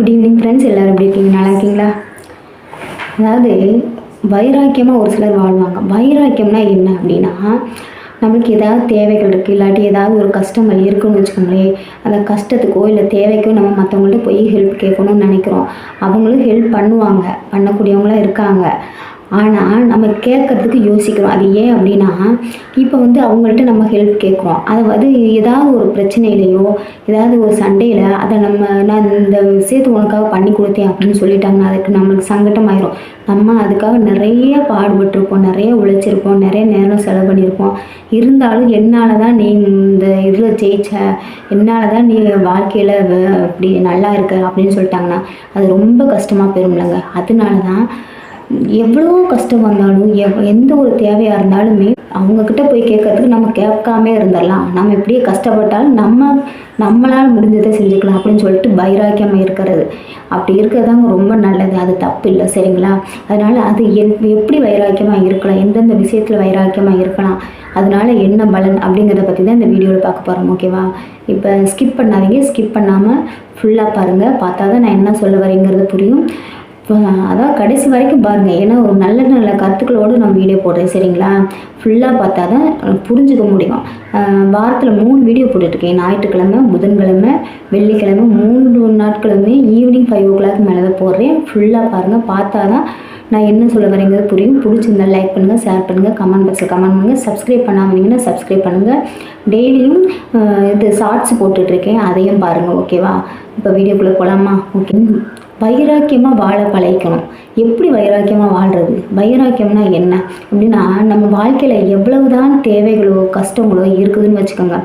Good evening friends எல்லோரும் எப்படி இருக்கீங்க? நல்லா இருக்கீங்களா? அதாவது வைராக்கியமாக ஒரு சிலர் வாழ்வாங்க. வைராக்கியம்னா என்ன அப்படின்னா நம்மளுக்கு ஏதாவது தேவைகள் இருக்குது இல்லாட்டி ஏதாவது ஒரு கஷ்டங்கள் இருக்குன்னு வச்சுக்கோங்களேன். அந்த கஷ்டத்துக்கோ இல்லை தேவைக்கோ நம்ம மற்றவங்கள்ட்ட போய் ஹெல்ப் கேட்கணும்னு நினைக்கிறோம். அவங்களும் ஹெல்ப் பண்ணுவாங்க. பண்ணக்கூடியவங்களாம் இருக்காங்க. ஆனால் நம்ம கேட்கறதுக்கு யோசிக்கிறோம். அது ஏன் அப்படின்னா இப்போ வந்து அவங்கள்ட்ட நம்ம ஹெல்ப் கேட்குறோம். அதை வந்து ஏதாவது ஒரு பிரச்சனையிலையோ ஏதாவது ஒரு சண்டையில் அதை நம்ம நான் இந்த விஷயத்தை உனக்காக பண்ணி கொடுத்தேன் அப்படின்னு சொல்லிட்டாங்கன்னா அதுக்கு நம்மளுக்கு சங்கட்டமாயிரும் நம்ம அதுக்காக நிறைய பாடுபட்டிருப்போம் நிறைய உழைச்சிருப்போம் நிறைய நேரம் செலவு பண்ணியிருப்போம். இருந்தாலும் என்னால் தான் நீ இந்த இதில் ஜெயிச்ச என்னால் தான் நீ வாழ்க்கையில் இப்படி நல்லா இருக்க அப்படின்னு சொல்லிட்டாங்கன்னா அது ரொம்ப கஷ்டமாக போயிரும்லங்க. அதனால தான் எவ்வளோ கஷ்டம் வந்தாலும் எவ் எந்த ஒரு தேவையாக இருந்தாலுமே அவங்கக்கிட்ட போய் கேட்கறதுக்கு நம்ம கேட்காம இருந்துடலாம். நம்ம இப்படியே கஷ்டப்பட்டாலும் நம்ம நம்மளால் முடிஞ்சதை செஞ்சுக்கலாம் அப்படின்னு சொல்லிட்டு வைராக்கியமாக இருக்கிறது. அப்படி இருக்கிறதாங்க ரொம்ப நல்லது. அது தப்பு இல்லை சரிங்களா? அதனால் அது என் எப்படி வைராக்கியமாக இருக்கலாம்? எந்தெந்த விஷயத்தில் வைராக்கியமாக இருக்கலாம்? அதனால என்ன பலன் அப்படிங்கிறத பற்றி தான் இந்த வீடியோவில் பார்க்க போகிறோம் ஓகேவா? இப்போ ஸ்கிப் பண்ணாதீங்க. ஸ்கிப் பண்ணாமல் ஃபுல்லாக பாருங்கள் பார்த்தா தான் நான் என்ன சொல்ல வரேங்கிறது புரியும். அதான் கடைசி வரைக்கும் பாருங்கள் ஏன்னா ஒரு நல்ல நல்ல கருத்துக்களோடு நான் வீடியோ போடுறேன் சரிங்களா? ஃபுல்லாக பார்த்தா தான் புரிஞ்சுக்க முடியும். வாரத்தில் மூணு வீடியோ போட்டுட்ருக்கேன். ஞாயிற்றுக்கிழமை புதன்கிழமை வெள்ளிக்கிழமை மூன்று நாட்களுமே ஈவினிங் ஃபைவ் ஓ கிளாக் மேலே தான் போடுறேன். ஃபுல்லாக பாருங்கள் பார்த்தா தான் நான் என்ன சொல்ல வரேங்கிறது புரியும். பிடிச்சிருந்தா லைக் பண்ணுங்கள் ஷேர் பண்ணுங்கள் கமெண்ட் பாக்ஸில் கமெண்ட் பண்ணுங்கள் சப்ஸ்கிரைப் பண்ணாமல் சப்ஸ்கிரைப் பண்ணுங்கள் டெய்லியும் இது ஷார்ட்ஸ் போட்டுட்ருக்கேன். அதையும் பாருங்கள் ஓகேவா இப்போ வீடியோக்குள்ளே போகலாமா ஓகே வைராக்கியமாக வாழ பழகிக்கணும். எப்படி வைராக்கியமாக வாழ்கிறது வைராக்கியம்னா என்ன? அப்படின்னா நம்ம வாழ்க்கையில் எவ்வளவுதான் தேவைகளோ கஷ்டங்களோ இருக்குதுன்னு வச்சுக்கோங்க.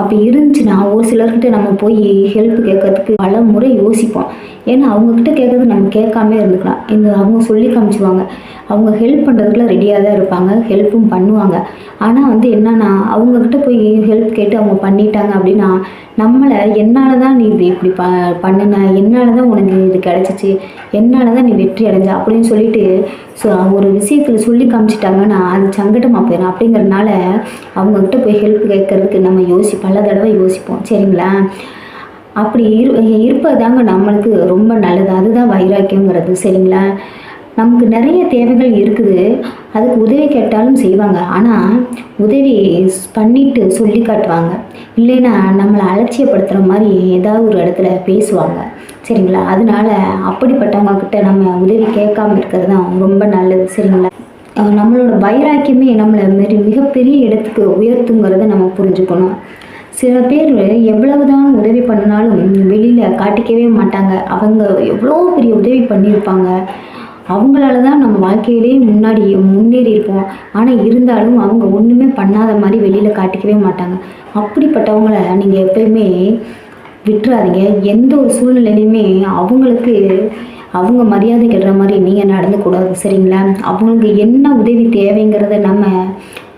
அப்படி இருந்துச்சுன்னா ஒரு சிலர்கிட்ட நம்ம போய் ஹெல்ப் கேட்கறதுக்கு பல முறை யோசிப்போம். ஏன்னா அவங்கக்கிட்ட கேட்கறது நம்ம கேட்காம இருந்துக்கலாம். இந்த அவங்க சொல்லி காமிச்சுவாங்க. அவங்க ஹெல்ப் பண்ணுறதுக்குள்ள ரெடியாக தான் இருப்பாங்க. ஹெல்ப்பும் பண்ணுவாங்க. ஆனால் வந்து என்னன்னா அவங்கக்கிட்ட போய் ஹெல்ப் கேட்டு அவங்க பண்ணிட்டாங்க அப்படின்னா நம்மளை என்னால் தான் நீ இது இப்படி ப பண்ணின? என்னால் தான் உனக்கு இது கிடச்சிச்சு? என்னால் தான் நீ வெற்றி அடைஞ்ச? அப்படின்னு சொல்லிட்டு ஸோ ஒரு விஷயத்தில் சொல்லி காமிச்சிட்டாங்கன்னா அது சங்கடமாக போயிடும் அப்படிங்கிறதுனால அவங்கக்கிட்ட போய் ஹெல்ப் கேட்கறதுக்கு நம்ம யோசிப்போம். பல தடவை யோசிப்போம் சரிங்களா? அப்படி இரு இருப்பது தாங்க நம்மளுக்கு ரொம்ப நல்லது. அதுதான் வைராக்கியங்கிறது சரிங்களா? நமக்கு நிறைய தேவைகள் இருக்குது. அதுக்கு உதவி கேட்டாலும் செய்வாங்க. ஆனால் உதவி பண்ணிட்டு சொல்லி காட்டுவாங்க. இல்லைன்னா நம்மளை அலட்சியப்படுத்துகிற மாதிரி ஏதாவது ஒரு இடத்துல பேசுவாங்க சரிங்களா? அதனால அப்படிப்பட்டவங்க கிட்ட நம்ம உதவி கேட்காம இருக்கிறது தான் ரொம்ப நல்லது சரிங்களா? நம்மளோட வைராக்கியமே நம்மளை மாரி மிகப்பெரிய இடத்துக்கு உயர்த்துங்கிறத நம்ம புரிஞ்சுக்கணும். சில பேர் எவ்வளவுதான் உதவி பண்ணினாலும் வெளியில் காட்டிக்கவே மாட்டாங்க. அவங்க எவ்வளோ பெரிய உதவி பண்ணியிருப்பாங்க. அவங்களால தான் நம்ம வாழ்க்கையிலே முன்னாடி முன்னேறி இருப்போம் ஆனால் இருந்தாலும் அவங்க ஒன்றுமே பண்ணாத மாதிரி வெளியில் காட்டிக்கவே மாட்டாங்க. அப்படிப்பட்டவங்கள நீங்கள் எப்பயுமே விட்டுறாதீங்க. எந்த ஒரு சூழ்நிலையிலையுமே அவங்களுக்கு அவங்க மரியாதை கெடுற மாதிரி நீங்கள் நடந்துக்கூடாது சரிங்களா? அவங்களுக்கு என்ன உதவி தேவைங்கிறத நம்ம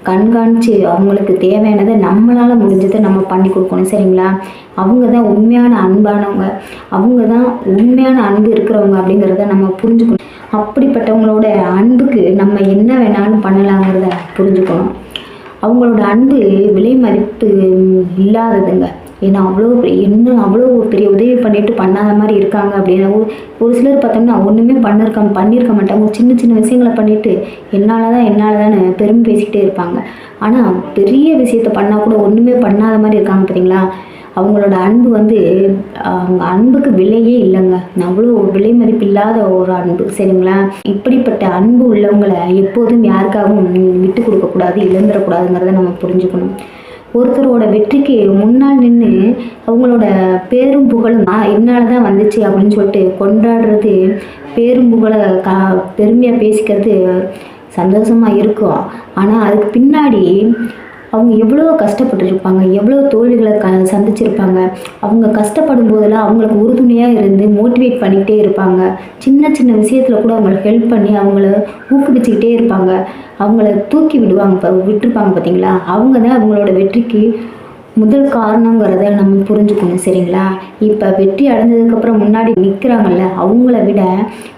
கண்காணித்து அவங்களுக்கு தேவையானதை நம்மளால் முடிஞ்சதை நம்ம பண்ணி கொடுக்கணும் சரிங்களா? அவங்க தான் உண்மையான அன்பானவங்க. அவங்க தான் உண்மையான அன்பு இருக்கிறவங்க அப்படிங்கிறத நம்ம புரிஞ்சுக்கணும். அப்படிப்பட்டவங்களோட அன்புக்கு நம்ம என்ன வேணாலும் பண்ணலாங்கிறத புரிஞ்சுக்கணும். அவங்களோட அன்பு விலை மதிப்பு இல்லாததுங்க. ஏன்னா அவ்வளோ என்ன அவ்வளோ பெரிய உதவி பண்ணிட்டு பண்ணாத மாதிரி இருக்காங்க அப்படின்னா ஒரு ஒரு சிலர் பார்த்தோம்னா ஒன்றுமே பண்ணிருக்க பண்ணியிருக்க மாட்டாங்க. சின்ன சின்ன விஷயங்களை பண்ணிட்டு என்னால் தான் என்னால் தான் பெருமை பேசிக்கிட்டே இருப்பாங்க. ஆனால் பெரிய விஷயத்த பண்ணால் கூட ஒன்றுமே பண்ணாத மாதிரி இருக்காங்க பார்த்தீங்களா அவங்களோட அன்பு வந்து அவங்க அன்புக்கு விலையே இல்லைங்க. அவ்வளோ விலை மதிப்பு இல்லாத ஒரு அன்பு சரிங்களா? இப்படிப்பட்ட அன்பு உள்ளவங்களை எப்போதும் யாருக்காகவும் விட்டு கொடுக்கக்கூடாது இழந்துடக்கூடாதுங்கிறத நம்ம புரிஞ்சுக்கணும். ஒருத்தரோட வெற்றிக்கு முன்னால் நின்று அவங்களோட பேரும் புகழும். என்னால் தான் வந்துச்சு அப்படின்னு சொல்லிட்டு கொண்டாடுறது பேரும் புகழை கா பெருமையாக பேசிக்கிறது சந்தோஷமாக இருக்கும். ஆனால் அதுக்கு பின்னாடி அவங்க எவ்வளோ கஷ்டப்பட்டுருப்பாங்க எவ்வளோ தோல்விகளை க சந்திச்சிருப்பாங்க. அவங்க கஷ்டப்படும் போதெல்லாம் அவங்களுக்கு உறுதுணையாக இருந்து மோட்டிவேட் பண்ணிக்கிட்டே இருப்பாங்க. சின்ன சின்ன விஷயத்தில் கூட அவங்களுக்கு ஹெல்ப் பண்ணி அவங்கள ஊக்குவிச்சுக்கிட்டே இருப்பாங்க. அவங்கள தூக்கி விடுவாங்க இப்போ விட்டுருப்பாங்க பார்த்தீங்களா அவங்க தான் அவங்களோட வெற்றிக்கு முதல் காரணங்கிறத நம்ம புரிஞ்சுக்கணும் சரிங்களா? இப்போ வெற்றி அடைஞ்சதுக்கப்புறம் முன்னாடி நிற்கிறாங்கல்ல அவங்கள விட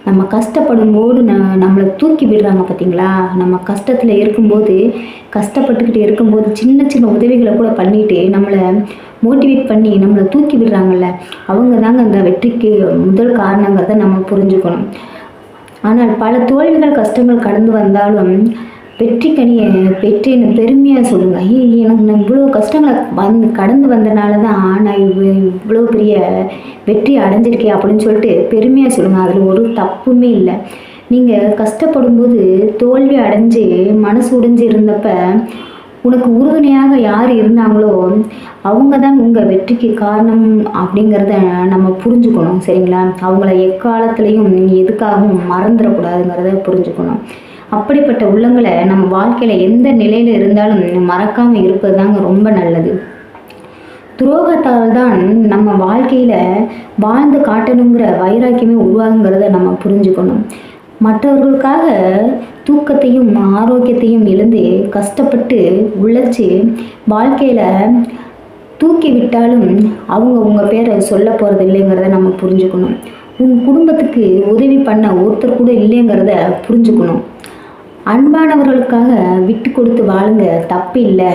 நம்ம கஷ்டப்படும் போது ந நம்மளை தூக்கி விடுறாங்க பார்த்தீங்களா நம்ம கஷ்டத்தில் இருக்கும்போது கஷ்டப்பட்டுக்கிட்டு இருக்கும்போது சின்ன சின்ன உதவிகளை கூட பண்ணிட்டு நம்மளை மோட்டிவேட் பண்ணி நம்மளை தூக்கி விடுறாங்கல்ல அவங்க தாங்க அந்த வெற்றிக்கு முதல் காரணங்கிறத நம்ம புரிஞ்சுக்கணும். ஆனால் பல தோல்விகள் கஷ்டங்கள் கடந்து வந்தாலும் வெற்றி கனியை பெற்றேன்னு பெருமையாக சொல்லுங்க எனக்கு நான் இவ்வளோ கஷ்டங்களை வந் கடந்து வந்தனால தான் நான் இவ்வளோ இவ்வளோ பெரிய வெற்றி அடைஞ்சிருக்கேன் அப்படின்னு சொல்லிட்டு பெருமையாக சொல்லுங்கள் அதில் ஒரு தப்புமே இல்லை. நீங்கள் கஷ்டப்படும்போது தோல்வி அடைஞ்சு மனசு உடைஞ்சு இருந்தப்ப உனக்கு உறுதுணையாக யார் இருந்தாங்களோ அவங்க தான் உங்கள் வெற்றிக்கு காரணம் அப்படிங்கிறத நம்ம புரிஞ்சுக்கணும் சரிங்களா? அவங்கள எக்காலத்துலேயும் நீங்கள் எதுக்காகவும் மறந்துடக்கூடாதுங்கிறத புரிஞ்சுக்கணும். அப்படிப்பட்ட உள்ளங்களை நம்ம வாழ்க்கையில் எந்த நிலையில் இருந்தாலும் மறக்காமல் இருப்பது தாங்க ரொம்ப நல்லது. துரோகத்தால் தான் நம்ம வாழ்க்கையில் வாழ்ந்து காட்டணுங்கிற வைராக்கியமே உருவாகுங்கிறத நம்ம புரிஞ்சுக்கணும். மற்றவர்களுக்காக தூக்கத்தையும் ஆரோக்கியத்தையும் இழந்து கஷ்டப்பட்டு உழைச்சி வாழ்க்கையில் தூக்கி விட்டாலும் அவங்க உங்கள் பேரை சொல்ல போகிறது இல்லைங்கிறத நம்ம புரிஞ்சுக்கணும். உன் குடும்பத்துக்கு உதவி பண்ண ஒருத்தர் கூட இல்லைங்கிறத புரிஞ்சுக்கணும். அன்பானவர்களுக்காக விட்டு கொடுத்து வாழுங்க. தப்பு இல்லை.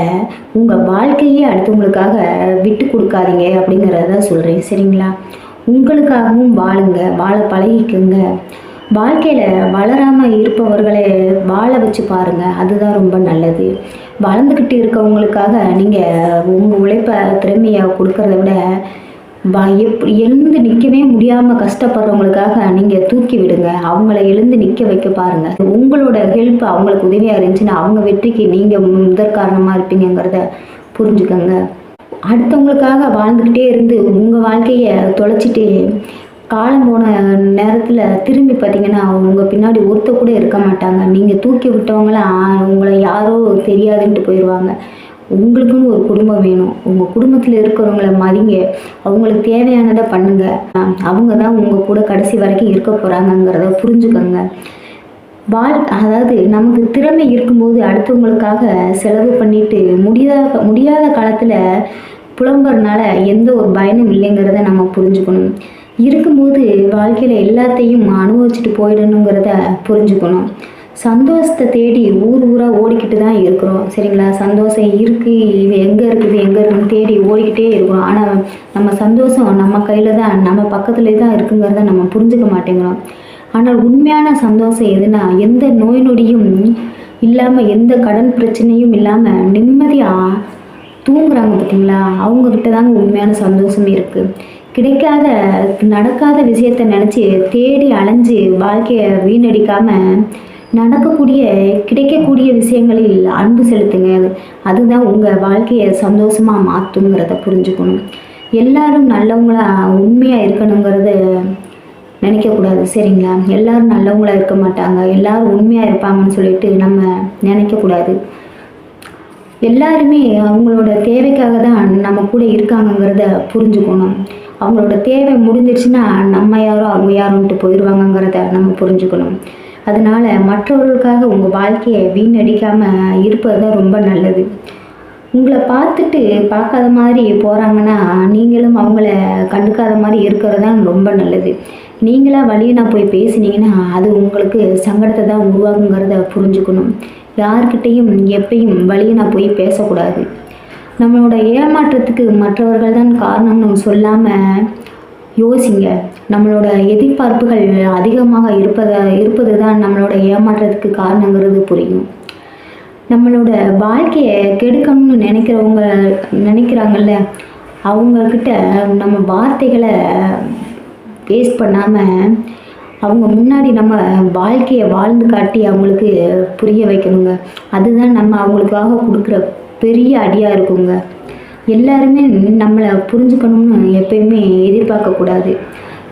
உங்கள் வாழ்க்கையே அடுத்தவங்களுக்காக விட்டு கொடுக்காதீங்க அப்படிங்கிறத சொல்கிறேன் சரிங்களா? உங்களுக்காகவும் வாழுங்க. வாழ பழகிக்குங்க. வாழ்க்கையில் வளராமல் இருப்பவர்களை வாழ வச்சு பாருங்கள் அதுதான் ரொம்ப நல்லது. வளர்ந்துக்கிட்டு இருக்கவங்களுக்காக நீங்கள் உங்கள் உழைப்பை திறமையை கொடுக்கறத விட வ எப் எழுந்து நிற்கவே முடியாமல் கஷ்டப்படுறவங்களுக்காக நீங்கள் தூக்கி விடுங்க. அவங்கள எழுந்து நிற்க வைக்க பாருங்கள் உங்களோட ஹெல்ப் அவங்களுக்கு உதவியாக இருந்துச்சுன்னா அவங்க வெற்றிக்கு நீங்கள் முதற் காரணமாக இருப்பீங்கங்கிறத புரிஞ்சுக்கோங்க. அடுத்தவங்களுக்காக வாழ்ந்துக்கிட்டே இருந்து உங்கள் வாழ்க்கையை தொலைச்சிட்டு காலம் போன நேரத்தில் திரும்பி பார்த்தீங்கன்னா உங்கள் பின்னாடி ஒருத்த கூட இருக்க மாட்டாங்க. நீங்கள் தூக்கி விட்டவங்களாம் உங்களை யாரோ தெரியாதுன்ட்டு போயிடுவாங்க உங்களுக்குன்னு ஒரு குடும்பம் வேணும். உங்கள் குடும்பத்தில் இருக்கிறவங்கள மதிங்க. அவங்களுக்கு தேவையானதை பண்ணுங்க. அவங்க தான் உங்கள் கூட கடைசி வரைக்கும் இருக்க போகிறாங்கங்கிறத புரிஞ்சுக்கோங்க. வாழ் அதாவது நமக்கு திறமை இருக்கும்போது அடுத்தவங்களுக்காக செலவு பண்ணிட்டு முடியாத முடியாத காலத்தில் புலம்புறதுனால எந்த ஒரு பயனும் இல்லைங்கிறத நம்ம புரிஞ்சுக்கணும். இருக்கும்போது வாழ்க்கையில் எல்லாத்தையும் அனுபவிச்சுட்டு போயிடணுங்கிறத புரிஞ்சுக்கணும். சந்தோஷத்தை தேடி ஊர் ஊராக ஓடிக்கிட்டு தான் இருக்கிறோம். சரிங்களா? சந்தோஷம் இருக்குது இது எங்கே இருக்குது எங்கே இருக்குன்னு தேடி ஓடிக்கிட்டே இருக்கிறோம் ஆனால் நம்ம சந்தோஷம் நம்ம கையில் தான் நம்ம பக்கத்துலேயே தான் இருக்குங்கிறத நம்ம புரிஞ்சுக்க மாட்டேங்கிறோம். ஆனால் உண்மையான சந்தோஷம் எதுனா எந்த நோய் நொடியும் இல்லாமல் எந்த கடன் பிரச்சனையும் இல்லாமல் நிம்மதியாக தூங்குறாங்க பார்த்தீங்களா அவங்கக்கிட்ட தாங்க உண்மையான சந்தோஷம் இருக்குது கிடைக்காத நடக்காத விஷயத்த நினச்சி தேடி அலைஞ்சு வாழ்க்கையை வீணடிக்காமல் நடக்கக்கூடிய கிடைக்கக்கூடிய விஷயங்களில் அன்பு செலுத்துங்க. அது அதுதான் உங்கள் வாழ்க்கையை சந்தோஷமாக மாற்றுங்கிறத புரிஞ்சுக்கணும். எல்லாரும் நல்லவங்களா உண்மையாக இருக்கணுங்கிறத நினைக்கக்கூடாது சரிங்களா? எல்லாரும் நல்லவங்களா இருக்க மாட்டாங்க. எல்லாரும் உண்மையாக இருப்பாங்கன்னு சொல்லிட்டு நம்ம நினைக்கக்கூடாது. எல்லாருமே அவங்களோட தேவைக்காக தான் நம்ம கூட இருக்காங்கங்கிறத புரிஞ்சுக்கணும். அவங்களோட தேவை முடிஞ்சிருச்சுன்னா நம்ம யாரோ அவங்க யாருன்ட்டு போயிடுவாங்கங்கிறத நம்ம புரிஞ்சுக்கணும். அதனால் மற்றவர்களுக்காக உங்கள் வாழ்க்கையை வீணடிக்காமல் இருப்பது தான் ரொம்ப நல்லது. உங்களை பார்த்துட்டு பார்க்காத மாதிரி போகிறாங்கன்னா நீங்களும் அவங்கள கண்டுக்காத மாதிரி இருக்கிறது தான் ரொம்ப நல்லது. நீங்களாக வழியை நான் போய் பேசுனீங்கன்னா அது உங்களுக்கு சங்கடத்தை தான் உருவாகுங்கிறத புரிஞ்சுக்கணும். யார்கிட்டையும் எப்பயும் வழியை நான் போய் பேசக்கூடாது. நம்மளோட ஏமாற்றத்துக்கு மற்றவர்கள் தான் காரணம்னு சொல்லாமல் யோசிங்க. நம்மளோட எதிர்பார்ப்புகள் அதிகமாக இருப்பதா இருப்பது தான் நம்மளோட ஏமாற்றத்துக்கு காரணங்கிறது புரியும். நம்மளோட வாழ்க்கையை கெடுக்கணும்னு நினைக்கிறவங்க நினைக்கிறாங்கல்ல அவங்கக்கிட்ட நம்ம வார்த்தைகளை வேஸ்ட் பண்ணாமல் அவங்க முன்னாடி நம்ம வாழ்க்கையை வாழ்ந்து காட்டி அவங்களுக்கு புரிய வைக்கணுங்க. அதுதான் நம்ம அவங்களுக்காக கொடுக்குற பெரிய அடியாக இருக்குங்க. எல்லாருமே நம்மளை புரிஞ்சுக்கணும்னு எப்பயுமே எதிர்பார்க்கக்கூடாது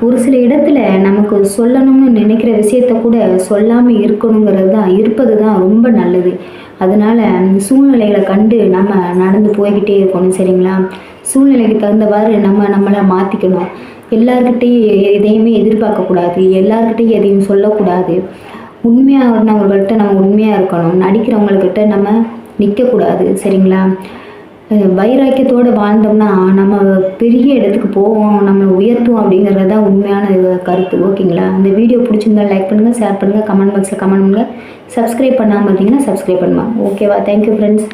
ஒரு சில இடத்துல நமக்கு சொல்லணும்னு நினைக்கிற விஷயத்த கூட சொல்லாமல் இருக்கணுங்கிறது தான் இருப்பது தான் ரொம்ப நல்லது. அதனால் சூழ்நிலைகளை கண்டு நம்ம நடந்து போய்கிட்டே இருக்கணும் சரிங்களா? சூழ்நிலைக்கு தகுந்தவாறு நம்ம நம்மளை மாற்றிக்கணும் எல்லார்கிட்டையும் எதையுமே எதிர்பார்க்கக்கூடாது எல்லார்கிட்டையும் எதையும் சொல்லக்கூடாது. உண்மையானவர்கள்ட்ட நம்ம உண்மையாக இருக்கணும். நடிக்கிறவங்கக்கிட்ட நம்ம நிற்கக்கூடாது சரிங்களா? வைராக்கியத்தோடு வாழ்ந்தோம்னா நம்ம பெரிய இடத்துக்கு போவோம் நம்மளை உயர்த்துவோம் அப்படிங்கிறது தான் உண்மையான கருத்து. ஓகேங்களா? அந்த வீடியோ பிடிச்சிருந்தா லைக் பண்ணுங்கள் ஷேர் பண்ணுங்கள் கமெண்ட் பாக்ஸில் கமெண்ட் பண்ணுங்கள் சப்ஸ்கிரைப் பண்ணாமல் இருந்தீங்கன்னா சப்ஸ்கிரைப் பண்ணுவாங்க ஓகேவா தேங்க்யூ ஃப்ரெண்ட்ஸ்